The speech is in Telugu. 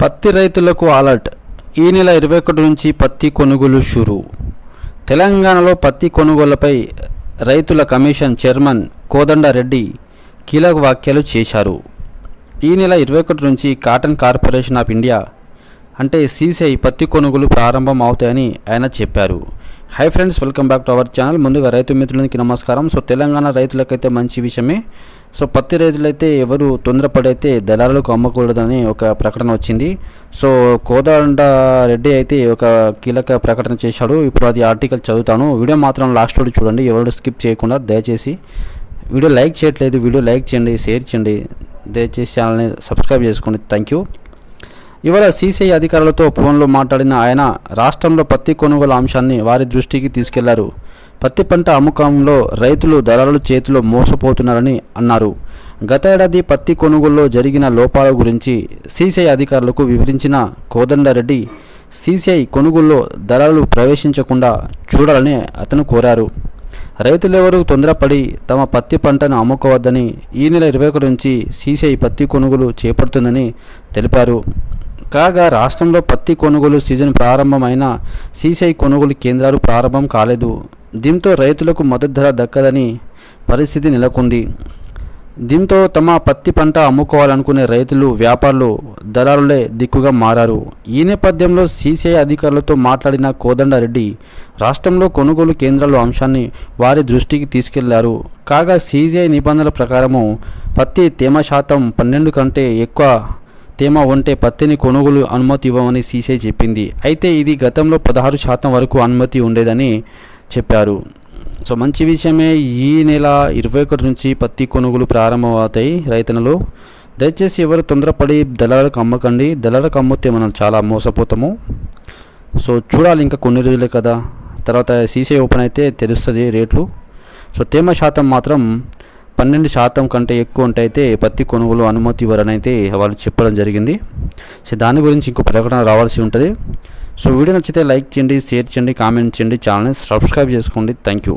పత్తి రైతులకు అలర్ట్ ఈ నెల ఇరవై ఒకటి నుంచి పత్తి కొనుగోలు షురు. తెలంగాణలో పత్తి కొనుగోళ్ళపై రైతుల కమిషన్ చైర్మన్ కోదండరెడ్డి కీలక వ్యాఖ్యలు చేశారు. ఈ నెల ఇరవై ఒకటి నుంచి కాటన్ కార్పొరేషన్ ఆఫ్ ఇండియా అంటే సీసీఐ పత్తి కొనుగోలు ప్రారంభం అవుతాయని ఆయన చెప్పారు. Hi friends welcome back to our channel ముందుగా రైతు మిత్రులకి నమస్కారం. సో తెలంగాణ రైతులకైతే మంచి విషయమే. సో పత్తి రైతులైతే ఎవరు తొందరపడైతే దళారులకు అమ్మకూడదని ఒక ప్రకటన వచ్చింది. సో కోదండ రెడ్డి అయితే ఒక కీలక ప్రకటన చేశాడు. ఇప్పుడు అది ఆర్టికల్ చదువుతాను. వీడియో మాత్రం లాస్ట్ వరకు చూడండి. ఎవరు స్కిప్ చేయకుండా దయచేసి వీడియో లైక్ చేయట్లేదు. వీడియో లైక్ చేయండి షేర్ చేయండి. దయచేసి ఛానల్ని సబ్స్క్రైబ్ చేసుకోండి. థ్యాంక్ యూ ఇవాళ సీసీఐ అధికారులతో ఫోన్లో మాట్లాడిన ఆయన రాష్ట్రంలో పత్తి కొనుగోలు అంశాన్ని వారి దృష్టికి తీసుకెళ్ళారు. పత్తి పంట అమ్మకంలో రైతులు దళారుల చేతిలో మోసపోతున్నారని అన్నారు. గత ఏడాది పత్తి కొనుగోలులో జరిగిన లోపాల గురించి సీసీఐ అధికారులకు వివరించిన కోదండారెడ్డి సీసీఐ కొనుగోలులో దళారులు ప్రవేశించకుండా చూడాలని అతను కోరారు. రైతులెవరూ తొందరపడి తమ పత్తి పంటను అమ్ముకోవద్దని ఈ నెల ఇరవై ఒకటి నుంచి సీసీఐ పత్తి కొనుగోలు చేపడుతుందని తెలిపారు. కాగా రాష్ట్రంలో పత్తి కొనుగోలు సీజన్ ప్రారంభమైన సీసీఐ కొనుగోలు కేంద్రాలు ప్రారంభం కాలేదు. దీంతో రైతులకు మద్దతు ధర దక్కదని పరిస్థితి నెలకొంది. దీంతో తమ పత్తి పంట అమ్ముకోవాలనుకునే రైతులు వ్యాపారులు దళారులే దిక్కుగా మారారు. ఈ నేపథ్యంలో సీసీఐ అధికారులతో మాట్లాడిన కోదండరెడ్డి రాష్ట్రంలో కొనుగోలు కేంద్రాల అంశాన్ని వారి దృష్టికి తీసుకెళ్ళారు. కాగా సీసీఐ నిబంధనల ప్రకారము పత్తి తేమ శాతం పన్నెండు కంటే ఎక్కువ తేమ ఉంటే పత్తిని కొనుగోలు అనుమతి ఇవ్వమని సీసీఐ చెప్పింది. అయితే ఇది గతంలో పదహారు శాతం వరకు అనుమతి ఉండేదని చెప్పారు. సో మంచి విషయమే ఈ నెల ఇరవై ఒకటి నుంచి పత్తి కొనుగోలు ప్రారంభమవుతాయి రైతన్నలు దయచేసి ఎవరు తొందరపడి దళాలకు అమ్మకండి. దళాలకు అమ్మితే మనం చాలా మోసపోతాము. సో చూడాలి ఇంకా కొన్ని రోజులే కదా. తర్వాత సీసీ ఓపెన్ అయితే తెలుస్తుంది రేట్లు. సో తేమ శాతం మాత్రం పన్నెండు శాతం కంటే ఎక్కువ ఉంటే అయితే పత్తి కొనుగోలు అనుమతి ఇవ్వరని అయితే వాళ్ళు చెప్పడం జరిగింది. సో దాని గురించి ఇంకో ప్రకటన రావాల్సి ఉంటుంది. సో వీడియో నచ్చితే లైక్ చేయండి షేర్ చేయండి కామెంట్ చేయండి ఛానల్ని సబ్స్క్రైబ్ చేసుకోండి. Thank you